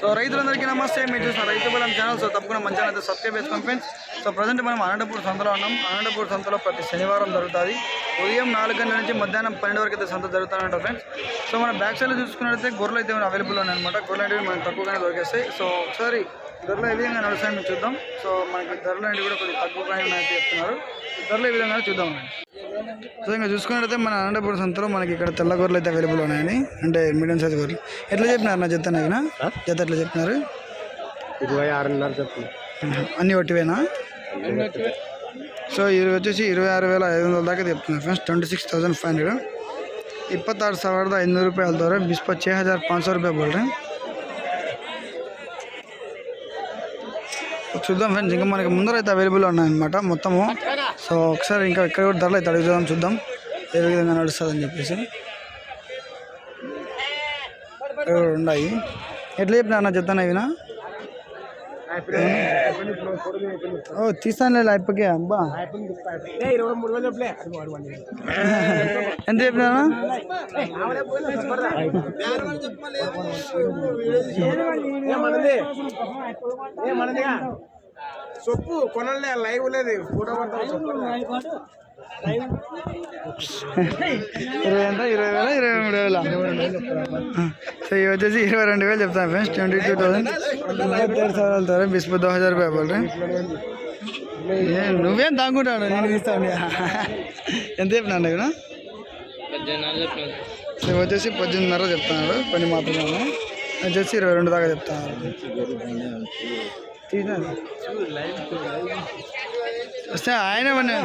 So రైతులందరికీ నమస్తే మీరు చూసిన రైతు బలం ఛానల్ సో తప్పకుండా మంచిగా అయితే సబ్స్క్రైబ్ చేసుకోండి ఫ్రెండ్స్ సో ప్రజెంట్ మనం అనంతపూర్ సంతలో ఉన్నాం. అనంతపూర్ సంతలో ప్రతి శనివారం జరుగుతుంది. ఉదయం నాలుగు గంటల నుంచి మధ్యాహ్నం పన్నెండు వరకు అయితే సంత జరుగుతానంట ఫ్రెండ్స్ సో మన బ్యాక్ సైడ్లో చూసుకున్నట్లయితే గొర్రెలు అయితే అవైలబుల్ ఉన్నాయన్నమాట. గొర్రెలు అనేవి మనకు తక్కువగానే దొరికేస్తాయి. సో ఒకసారి ధరలు ఏ విధంగా నడుస్తాయని మేము చూద్దాం. సో మనకి ధరలు అనేవి కూడా కొద్దిగా తక్కువగానే ఉన్నాయని చెప్తున్నారు. ధరలు ఏ విధంగా చూద్దాం. సో ఇంకా చూసుకున్నట్లయితే మన అనంతపురం సంతలో మనకి ఇక్కడ తెల్ల గొర్రెలు అయితే అవైలబుల్ ఉన్నాయని. అంటే మీడియం సైజ్ గొర్రెలు. ఎట్లా చెప్పినారు నా జత నాయన? జత ఎట్లా చెప్పినారు? ఇరవై ఆరున్నర అన్ని ఒకటివేనా సో ఇది వచ్చేసి ఇరవై ఆరు వేల ఐదు వందల దాకా చెప్తున్నారు friends twenty six thousand five hundred ಇಪ್ಪತ್ತಾರು ಸಾವಿರದ ఐదు ರೂಪಾಯಿ ಅಲ್ದವ್ರೆ ಬಿಸ್ ಪಚ್ಚೆ ಹಜಾರ್ ಪಾಂಚ್ రూపాయ ರೂಪಾಯಿ ಬೋಲ್ರಿ చూద్దాం ఫ్రెండ్స్ ఇంకా మనకి ముందర అయితే అవైలబుల్ ఉన్నాయన్నమాట. మొత్తము సో ఒకసారి ఇంకా ఇక్కడ కూడా ధరలు అయితే అడిగి చూద్దాం. ఏ విధంగా నడుస్తుందని చెప్పేసి. కూడా ఉన్నాయి. ఎట్లా చెప్పినా అన్న చెప్తాను ఇవినా? ఓ తీసానులే అయిపోయి అబ్బా. ఎంత చెప్పినా మనది? సొప్పు కొనలే లైవ్ లేదు ఫోటో ఇరవై ఎంత? ఇరవై వేల? ఇరవై మూడు వేల? సో ఇవి వచ్చేసి ఇరవై రెండు వేలు చెప్తాను ఫ్రెండ్స్ ట్వంటీ టూ థౌసండ్. ముప్పత్తేడు సవాల్ ద్వారా బిస్పు దో హజార్ రూపాయ బోల్ నువ్వేం తాగుంటాడు నేను ఇస్తాను ఎంత చెప్పినాను ఇక్కడ సో వచ్చేసి పద్దెనిమిదిన్నర చెప్తున్నారు పని మాత్రమే. వచ్చేసి ఇరవై రెండు దాకా చెప్తాను వస్తే ఆయనే పడినా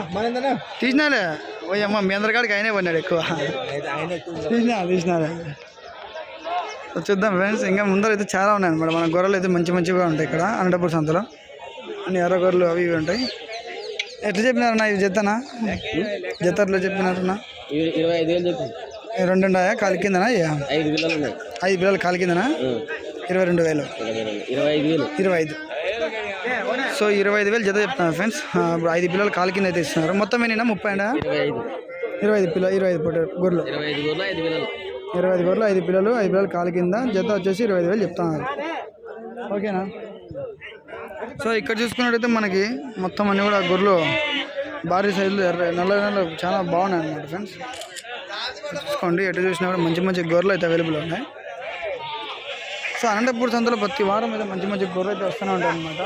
తీసినాలే ఓ అమ్మ మీ అందరికాడికి ఆయనే పడినాడు ఎక్కువ. తీసినా తీసినాలే చూద్దాం ఫ్రెండ్స్ ఇంకా ముందర అయితే చాలా ఉన్నాయి అనమాట మన గొర్రెలు అయితే మంచి మంచిగా ఉంటాయి ఇక్కడ అనంతపూర్ సంతలో. అన్ని ఎర్ర గొర్రెలు అవి ఇవి ఉంటాయి. ఎట్లా చెప్పినారన్నా ఇవి జతనా జత ఎట్లా చెప్పినారన్నా. ఇరవై ఐదు వేలు చెప్పు రెండు ఉన్నాయా? కాలి కిందనా? ఐదు పిల్లలు ఐదు పిల్లలు కాలి కిందనా? ఇరవై రెండు వేలు. ఇరవై ఐదు. సో ఇరవై ఐదు వేలు జత చెప్తున్నారు ఫ్రెండ్స్. ఇప్పుడు ఐదు పిల్లలు కాలి కింద అయితే ఇస్తున్నారు. మొత్తం ఏనా ముప్పై అండా? ఇరవై ఐదు. ఇరవై ఐదు పిల్ల ఇరవై ఐదు పొట్ట గొర్రెలు. ఇరవై ఐదు పిల్లలు. గొర్రెలు ఐదు పిల్లలు ఐదు పిల్లలు కాలి కింద జత వచ్చేసి ఇరవై ఐదు వేలు చెప్తున్నారు. ఓకేనా? సో ఇక్కడ చూసుకున్నట్టయితే మనకి మొత్తం అన్ని కూడా గొర్రెలు భారీ సైజులు ఎర్ర నల్ల నల్ల చాలా బాగున్నాయి అన్నమాట ఫ్రెండ్స్. చూసుకోండి ఎటు చూసినా కూడా మంచి మంచి గొర్రెలు అయితే అవైలబుల్ ఉన్నాయి. సో అనంతపూర్ సంతలో ప్రతి వారం అయితే మంచి మంచి గొర్రె అయితే వస్తూనే ఉంటాయి అనమాట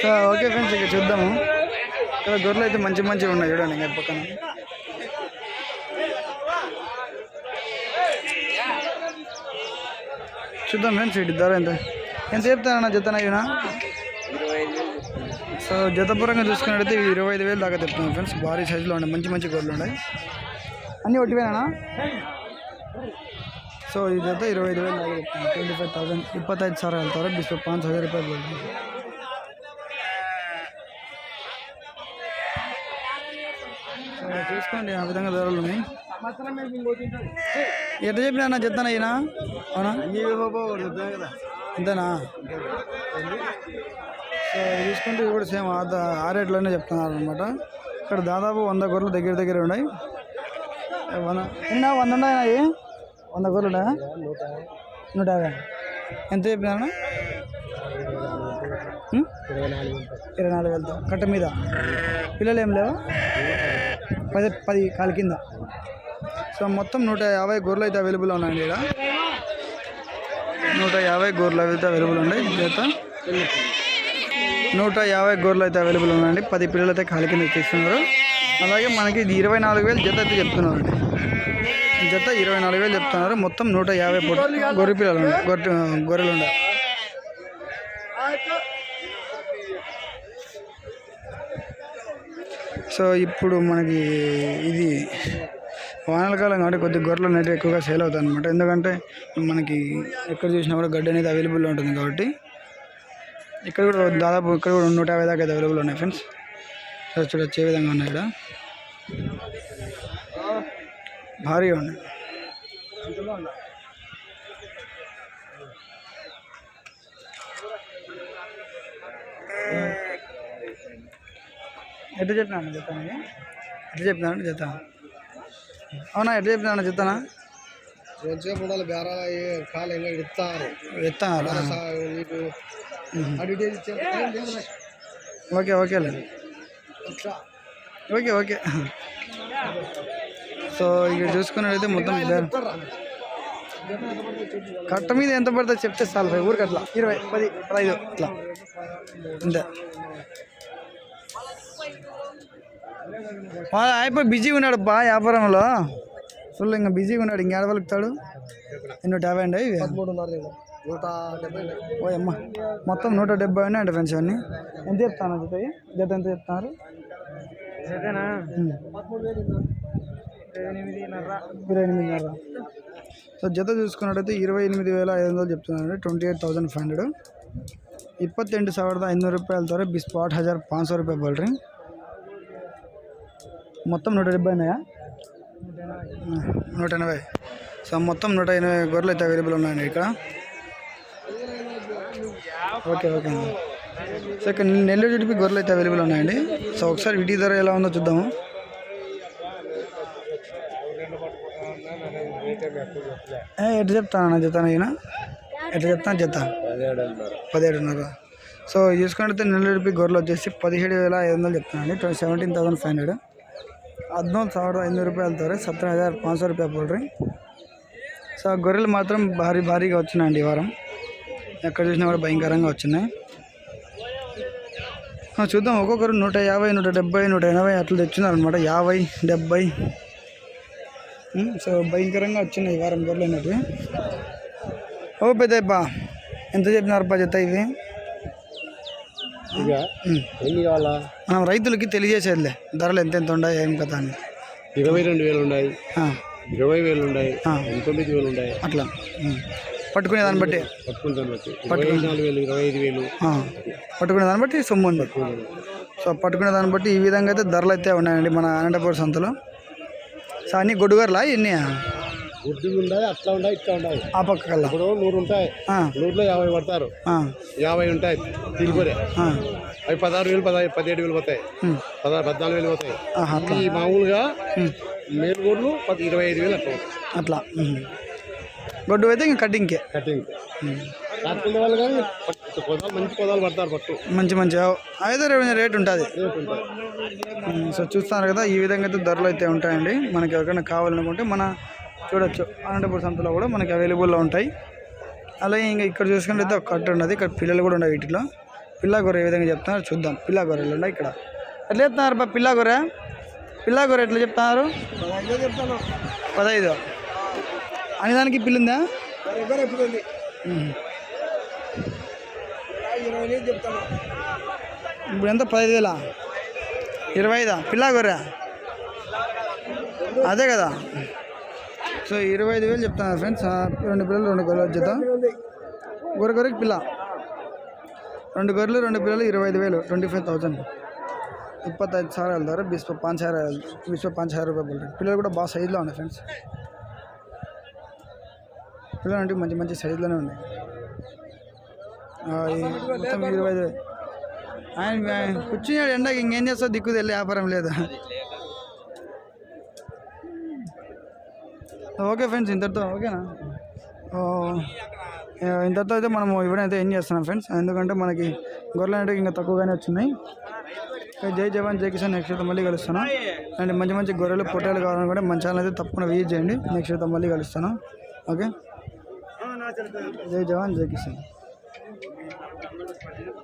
సో ఓకే ఫ్రెండ్స్ ఇక చూద్దాము. ఇక్కడ గొర్రెలు అయితే మంచి మంచిగా ఉన్నాయి చూడండి ఇంకా పక్కన. చూద్దాం ఫ్రెండ్స్ ఇటు ధర ఎంత? ఎంత చెప్తానన్నా జతన ఇవినా సో జతపరంగా చూసుకున్నట్టయితే ఇవి ఇరవై ఐదు వేలు దాకా చెప్తున్నాను ఫ్రెండ్స్. భారీ సైజులో ఉన్నాయి మంచి మంచి గొర్రెలు ఉన్నాయి. అన్నీ ఒట్టివేనా సో ఇదైతే ఇరవై ఐదు వేలు ట్వంటీ ఫైవ్ థౌసంಡ್ ಇಪ್ಪತ್ತೈದು సార్ వెళ్తారు. డిస్ప్లే పాంచ్ ಸಾವಿರ రూపాయలు వెళ్తుంది చూసుకోండి ఆ విధంగా ధరలు ఉన్నాయి. ఎట్లా చెప్పినా అన్న చెప్తాను అయినా అవునా? అంతేనా? సో చూసుకుంటే కూడా సేమ్ ఆ రేట్లోనే చెప్తున్నారు అనమాట ఇక్కడ దాదాపు వంద గొర్రెలు దగ్గర దగ్గర ఉన్నాయి. వంద వంద ఉన్నాయి వంద గొర్రెలు నూట యాభై. ఎంత చెప్పినా ఇరవై నాలుగు వేలతో. కట్ట మీద. పిల్లలు ఏం లేవు? పది పది కాలు కింద. సో మొత్తం నూట యాభై గొర్రెలు అయితే అవైలబుల్ ఉన్నాయండి ఇక్కడ నూట యాభై గొర్రెలు అయితే అవైలబుల్ ఉన్నాయి చేత నూట యాభై గొర్రెలు అయితే అవైలబుల్ ఉన్నాయండి. పది పిల్లలు అయితే కాలి కింద తీస్తున్నారు అలాగే మనకి ఇది ఇరవై నాలుగు వేలు జత అయితే చెప్తున్నారు జత ఇరవై నాలుగు వేలు చెప్తున్నారు. మొత్తం నూట యాభై పొట్టు గొర్రె పిల్లలు గొర్రె గొర్రెలు ఉన్నాయి సో ఇప్పుడు మనకి ఇది వానల కాలం కాబట్టి కొద్ది గొర్రెలు అనేవి ఎక్కువగా సేల్ అవుతాయి అనమాట ఎందుకంటే మనకి ఎక్కడ చూసినా కూడా గడ్డి అనేది అవైలబుల్లో ఉంటుంది కాబట్టి ఇక్కడ కూడా దాదాపు ఇక్కడ కూడా నూట యాభై దాకా అయితే అవైలబుల్ ఉన్నాయి ఫ్రెండ్స్. సో చూడొచ్చు ఏ విధంగా ఉన్నాయి ఇక్కడ. భారీగా ఉన్నాయి. ఎట్లా చెప్పినాను చెప్తాను ఎట్లా చెప్పినాను చెప్తా అవునా ఎట్లా చెప్పినాను చెప్తానా కొంచెంసేపు ఉండాలి బేరాలు కాలు ఇంకా ఇస్తారు ఎత్తాను నీకు అడిటేజ్ ఇచ్చే ఓకే ఓకేలే ఓకే ఓకే. సో ఇక్కడ చూసుకున్నట్టయితే మొత్తం. కట్ట మీద ఎంత పడుతుందో చెప్తే చాలు భయ్ ఊరికి అట్లా. ఇరవై పది పదహైదు అట్లా అంతే. అయిపోయి బిజీగా ఉన్నాడు బా వ్యాపారంలో. ఫుల్ ఇంకా బిజీగా ఉన్నాడు ఇంకేడ పలుకుతాడు? నూట యాభై అండి డెబ్బై ఓ అమ్మ మొత్తం నూట డెబ్బై ఉన్నాయండి ఫ్రెండ్స్ అన్నీ ఎంత చెప్తాను జత ఎంత చెప్తున్నారు? ఉమ్. ఇరవై ఎనిమిదిన్నర సో జత చూసుకున్నట్టయితే ఇరవై ఎనిమిది వేల ఐదు వందలు చెప్తున్నారండి. Twenty eight thousand five hundred. ఇప్పత్తి రెండు సవర్ద ఐదు రూపాయల ద్వారా ಬಿಸ್ ಪಾಟ್ హజార్ ಪಾಂಚ್ ಸಾವಿರ ರೂಪಾಯಿ బల్డ్రింగ్ మొత్తం నూట డెబ్బైనాయా నూట ఎనభై. సో మొత్తం నూట ఎనభై గొర్రెలు అయితే అవైలబుల్ ఉన్నాయండి ఇక్కడ. ఓకే ఓకే అండి. సో ఇక్కడ నెల్లూరు జుడిపి గొర్రెలు అయితే అవైలబుల్ ఉన్నాయండి. సో ఒకసారి వీటి ధర ఎలా ఉందో చూద్దాము. ఏ, ఎట్లా చెప్తాను చెప్తాను ఈయన ఎట్లా చెప్తాను చెప్తా పదిహేడున్నర సో చూసుకుంటే నెల్లూరుపి గొర్రెలు వచ్చేసి పదిహేడు వేల ఐదు వందలు చెప్తానండి twenty seventeen thousand five hundred ಹದಿನೊಂದು ಸಾವಿರದ ಐನೂರು ರೂಪಾಯಿ ಹೇಳ್ತಾರೆ ಸತ್ತರ ಹಜಾರ್ ಪಾಂಚ್ ಸौ ರೂಪಾಯಿ పోల్రీ సో ఆ గొర్రెలు మాత్రం భారీ భారీగా వచ్చినాయండి ఈ వారం ఎక్కడ చూసినా కూడా భయంకరంగా వచ్చినాయి ఆ, చూద్దాం ఒక్కొక్కరు నూట యాభై నూట డెబ్బై నూట ఎనభై అట్లా తెచ్చున్నారు అనమాట యాభై డెబ్బై ఉమ్, సో భయంకరంగా వచ్చినాయి ఈ వారం గొర్రెలు అనేటివి. ఓ పెద్దప్ప ఎంత చెప్పినారు జత ఇవి? మనం రైతులకి తెలియజేసేదిలే ధరలు ఎంత ఎంత ఉన్నాయి ఏం కథ అని. ఇరవై రెండు వేలు ఉన్నాయి ఇరవై వేలు ఉన్నాయి. తొమ్మిది వేలు ఉన్నాయి అట్లా. పట్టుకునే దాన్ని బట్టి. పట్టుకుంటాను బట్టి. ఇరవై ఐదు వేలు. పట్టుకునే దాన్ని బట్టి సొమ్ము ఉంది. సో పట్టుకునే దాన్ని బట్టి ఈ విధంగా అయితే ధరలు అయితే ఉన్నాయండి మన అనంతపురం సంతలో. సో అన్ని గొడ్డుగర్లా ఎన్ని గుడ్డు ఉన్నాయి అట్లా ఉన్నాయి ఇట్లా ఉన్నాయి ఆ పక్క కల్లా ఇప్పుడు నూరు ఉంటాయి. నూరులో యాభై పడతారు. యాభై ఉంటాయి ఆ, అవి పదహారు వేలు పదహారు పదిహేడు వేలు పోతాయి. పదహారు పద్నాలుగు వేలు పోతాయి. ఈ మామూలుగా మేలుగోడ్లు పది ఇరవై ఐదు వేలు అట్లా అట్లా. గొడ్డు అయితే ఇంకా కటింగ్కే కటింగ్ వాళ్ళు కానీ మంచి కొదాలు పడతారు పట్టు. మంచి మంచి. అయితే రేపు రేట్ ఉంటుంది. సో చూస్తున్నారు కదా ఈ విధంగా అయితే ధరలు అయితే ఉంటాయండి. మనకి ఎవరికైనా కావాలనుకుంటే మన చూడొచ్చు. అనంతపురం సంతలో కూడా మనకి అవైలబుల్లో ఉంటాయి. అలాగే ఇంకా ఇక్కడ చూసుకుంటే ఒక కట్ట ఉన్నది. ఇక్కడ పిల్లలు కూడా ఉన్నాయి వీటిలో. పిల్ల గొర్రె ఏ విధంగా చెప్తున్నారు చూద్దాం. పిల్ల గొర్రెలు ఉన్నాయి ఇక్కడ? ఎట్లా చెప్తున్నారు బా పిల్ల గొర్రె పిల్ల గొర్రె ఎట్లా చెప్తున్నారు? చెప్తాను. పదహైదు. అని దానికి పిల్లుందా? చెప్తాను? ఇప్పుడు ఎంత? పదహైదు వేల ఇరవై ఐదా పిల్లా గొర్రె? అదే కదా. సో ఇరవై ఐదు వేలు చెప్తాను ఫ్రెండ్స్ రెండు పిల్లలు రెండు గొర్రెలు వచ్చేద్దాం. గొర్రె గొర్రెకి పిల్ల. రెండు గొర్రెలు రెండు పిల్లలు ఇరవై ఐదు వేలు ట్వంటీ ఫైవ్ థౌజండ్ ముప్పై ఐదు సార్ ಬಿಸ್ಪ ಪಾಂಚ್ ಸಾವಿರ ಬಿಸ್ಪ ಪಾಂಚ್ ಸಾವಿರ ರೂಪಾಯಿ పిల్లలు కూడా బాగా సైజులో ఉన్నాయి ఫ్రెండ్స్. పిల్లలు అంటే మంచి మంచి సైజులోనే ఉన్నాయి. మొత్తం ఇరవై ఐదు ఆయన కూర్చున్నాడు ఎండకి ఇంకేం చేస్తావు? దిక్కు తెలియ వ్యాపారం లేదా? ఓకే ఫ్రెండ్స్ ఇంతటితో ఓకేనా? ఇంతతో ఇంతటితో అయితే మనము ఇవ్వడైతే ఏం చేస్తున్నాం ఫ్రెండ్స్? ఎందుకంటే మనకి గొర్రెలు అనేవి ఇంకా తక్కువగానే వచ్చినాయి జై జవాన్ జై కిసాన్. నెక్స్ట్ మళ్ళీ కలుస్తాను. అండ్ మంచి మంచి గొర్రెలు పొట్టేలు కావాలనుకుంటే మన ఛానల్ అయితే తప్పకుండా విజిట్ చేయండి. నెక్స్ట్ మళ్ళీ కలుస్తాను. ఓకే? జై జవాన్ జై కిసాన్. das paredes.